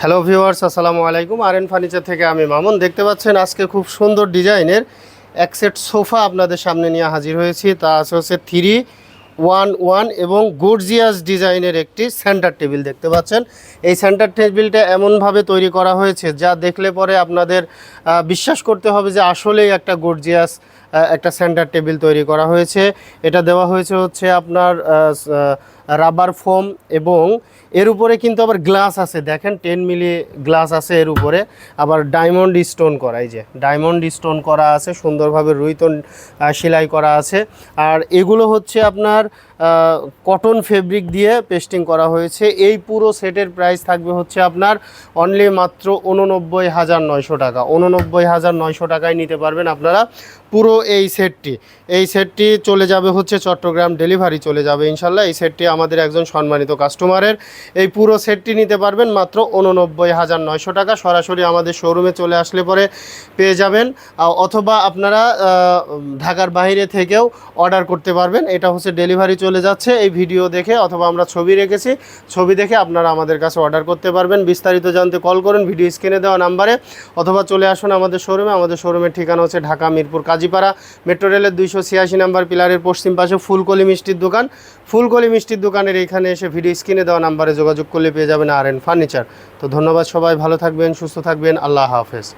Hello viewers আসসালামু আলাইকুম। আর N furniture থেকে আমি মামুন। দেখতে পাচ্ছেন আজকে খুব সুন্দর ডিজাইনের এক সেট সোফা আপনাদের সামনে নিয়ে হাজির হয়েছি। তা আছে হচ্ছে থ্রি ওয়ান ওয়ান এবং গর্জিয়াস ডিজাইনের একটি সেন্টার টেবিল দেখতে পাচ্ছেন। এই সেন্টার টেবিলটা এমনভাবে তৈরি করা হয়েছে, যা দেখলে পরে আপনাদের বিশ্বাস করতে হবে যে আসলেই একটা গর্জিয়াস একটা সেন্টার টেবিল তৈরি করা হয়েছে। এটা দেওয়া হয়েছে হচ্ছে আপনার রাবার ফোম এবং এর উপরে কিন্তু আবার গ্লাস আছে। দেখেন টেন মিলি গ্লাস আছে এর উপরে। আবার ডায়মন্ড স্টোন করা, এই যে ডায়মন্ড স্টোন করা আছে, সুন্দরভাবে রুইতন সেলাই করা আছে। আর এগুলো হচ্ছে আপনার কটন ফেব্রিক দিয়ে পেস্টিং করা হয়েছে। এই পুরো সেটের প্রাইস থাকবে হচ্ছে আপনার অনলি মাত্র উননব্বই হাজার নয়শো টাকা। উননব্বই হাজার নয়শো টাকায় নিতে পারবেন আপনারা পুরো এই সেটটি। এই সেটটি চলে যাবে হচ্ছে চট্টগ্রাম ডেলিভারি চলে যাবে ইনশাল্লাহ। এই সেটটি আমাদের একজন সম্মানিত কাস্টমারের। এই পুরো সেটটি নিতে পারবেন মাত্র উননব্বই হাজার নয়শো টাকা। সরাসরি আমাদের শোরুমে চলে আসলে পরে পেয়ে যাবেন। অথবা আপনারা ঢাকার বাইরে থেকেও অর্ডার করতে পারবেন। এটা হচ্ছে ডেলিভারি চলে যাচ্ছে। এই ভিডিও দেখে অথবা আমরা ছবি রেখেছি, ছবি দেখে আপনারা আমাদের কাছে অর্ডার করতে পারবেন। বিস্তারিত জানতে কল করুন, ভিডিও স্ক্রিনে দেওয়া নাম্বারে। অথবা চলে আসুন আমাদের শোরুমে। আমাদের শোরুমের ঠিকানা হচ্ছে ঢাকা মিরপুর কাজীপাড়া। মেট্রো রেলের দুইশো ছিয়াশি নাম্বার পিলারের পশ্চিম পাশে ফুলকলি মিষ্টির দোকান। ফুলকলি মিষ্টির দোকানের এখানে এসে ভিডিও স্ক্রিনে দেওয়া নাম্বারে যোগাযোগ করলে পেয়ে যাবেন আর এন ফার্নিচার তো ধন্যবাদ সবাই, ভালো থাকবেন, সুস্থ থাকবেন, আল্লাহ হাফেজ।